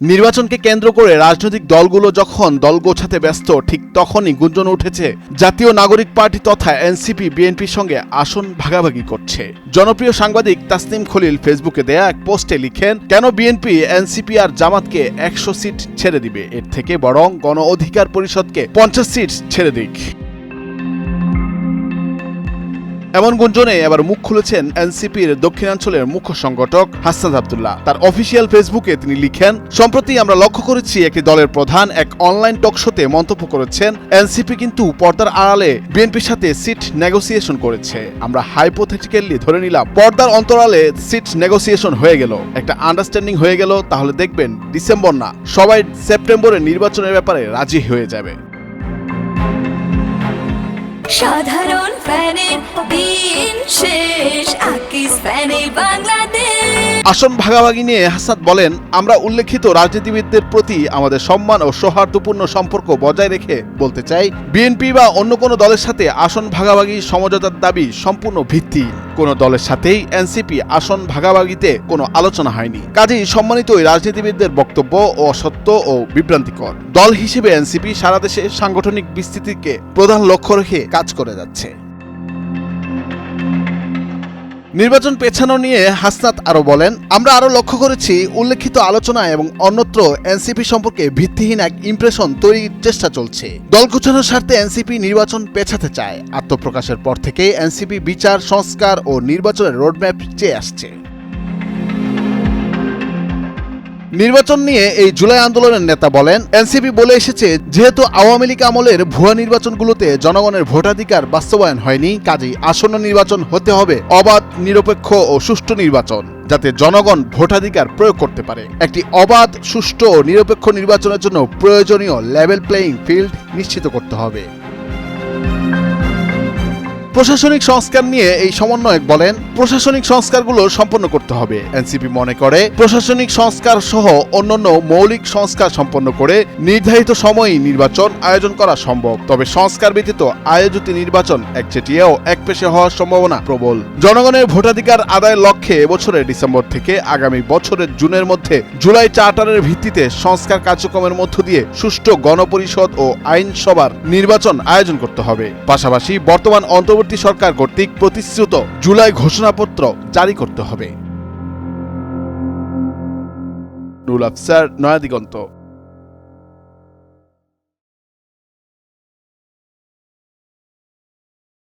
নির্বাচনকে কেন্দ্র করে রাজনৈতিক দলগুলো যখন দল গোছাতে ব্যস্ত, ঠিক তখনই গুঞ্জন উঠেছে, জাতীয় নাগরিক পার্টি তথা এনসিপি, বিএনপির সঙ্গে আসন ভাগাভাগি করছে। জনপ্রিয় সাংবাদিক তাসনিম খলিল ফেসবুকে দেয়া এক পোস্টে লিখেন, কেন বিএনপি, এনসিপি আর জামাতকে একশো সিট ছেড়ে দিবে? এর থেকে বরং গণ অধিকার পরিষদকে পঞ্চাশ সিট ছেড়ে দিক। এমন গুঞ্জনে এবার মুখ খুলেছেন এনসিপির দক্ষিণাঞ্চলের মুখ্য সংগঠক হাসান আবদুল্লাহ। তার অফিসিয়াল ফেসবুকে তিনি লিখেন, সম্প্রতি আমরা লক্ষ্য করেছি একটি দলের প্রধান এক অনলাইন টক শোতে মন্তব্য করেছেন, এনসিপি কিন্তু পর্দার আড়ালে বিএনপির সাথে সিট নেগোসিয়েশন করেছে। আমরা হাইপোথেটিক্যালি ধরে নিলাম, পর্দার অন্তরালে সিট নেগোসিয়েশন হয়ে গেল। একটা আন্ডারস্ট্যান্ডিং হয়ে গেল, তাহলে দেখবেন ডিসেম্বর না, সবাই সেপ্টেম্বরে নির্বাচনের ব্যাপারে রাজি হয়ে যাবে। সাধারণ ফ্যানের দিন শেষ। আকিস ফ্যানে বাংলাদেশ আসন ভাগাভাগি নিয়ে হাসাদ বলেন, আমরা উল্লেখিত রাজনীতিবিদদের প্রতি আমাদের সম্মান ও সৌহার্দ্যপূর্ণ সম্পর্ক বজায় রেখে বলতে চাই বিএনপি বা অন্য কোনো দলের সাথে আসন ভাগাভাগি সমঝোতার দাবি সম্পূর্ণ ভিত্তি। কোনো দলের সাথেই এনসিপি আসন ভাগাভাগিতে কোনো আলোচনা হয়নি। কাজেই সম্মানিত ওই রাজনীতিবিদদের বক্তব্য ও অসত্য ও বিভ্রান্তিকর। দল হিসেবে এনসিপি সারা দেশে সাংগঠনিক বিস্তৃতিকে প্রধান লক্ষ্য রেখে কাজ করে যাচ্ছে। নির্বাচন পেছানো নিয়ে হাসনাত আরও বলেন, আমরা আরও লক্ষ্য করেছি উল্লেখিত আলোচনা এবং অন্যত্র এনসিপি সম্পর্কে ভিত্তিহীন এক ইমপ্রেশন তৈরির চেষ্টা চলছে। দল গোছানোর স্বার্থে এনসিপি নির্বাচন পেছাতে চায়। আত্মপ্রকাশের পর থেকে এনসিপি বিচার, সংস্কার ও নির্বাচনের রোডম্যাপ চেয়ে আসছে। নির্বাচন নিয়ে এই জুলাই আন্দোলনের নেতা বলেন, এনসিপি বলে এসেছে, যেহেতু আওয়ামী লীগ আমলের ভুয়া নির্বাচনগুলোতে জনগণের ভোটাধিকার বাস্তবায়ন হয়নি, কাজেই আসন্ন নির্বাচন হতে হবে অবাধ, নিরপেক্ষ ও সুষ্ঠু নির্বাচন, যাতে জনগণ ভোটাধিকার প্রয়োগ করতে পারে। একটি অবাধ, সুষ্ঠু ও নিরপেক্ষ নির্বাচনের জন্য প্রয়োজনীয় লেভেল প্লেয়িং ফিল্ড নিশ্চিত করতে হবে। প্রশাসনিক সংস্কার নিয়ে এই সমন্বয়ক বলেন, প্রশাসনিক সংস্কারগুলো সম্পন্ন করতে হবে। এনসিপি মনে করে, প্রশাসনিক সংস্কার সহ অন্যান্য মৌলিক সংস্কার সম্পন্ন করে নির্ধারিত সময়েই নির্বাচন আয়োজন করা সম্ভব। তবে সংস্কার ব্যতীত আয়োজিত নির্বাচন একচেটিয়া ও একপেশে হওয়ার সম্ভাবনা প্রবল। জনগণের ভোটাধিকার আদায়ের লক্ষ্যে এবছরের ডিসেম্বর থেকে আগামী বছরের জুনের মধ্যে জুলাই চার্টারের ভিত্তিতে সংস্কার কার্যক্রমের মধ্য দিয়ে সুষ্ঠু গণপরিষদ ও আইনসভার নির্বাচন আয়োজন করতে হবে। পাশাপাশি বর্তমান অন্তর্বর্তী সরকার কর্তৃক প্রতিশ্রুত জুলাই ঘোষণাপত্র জারি করতে হবে। নুল আফসার নয়াদিগন্ত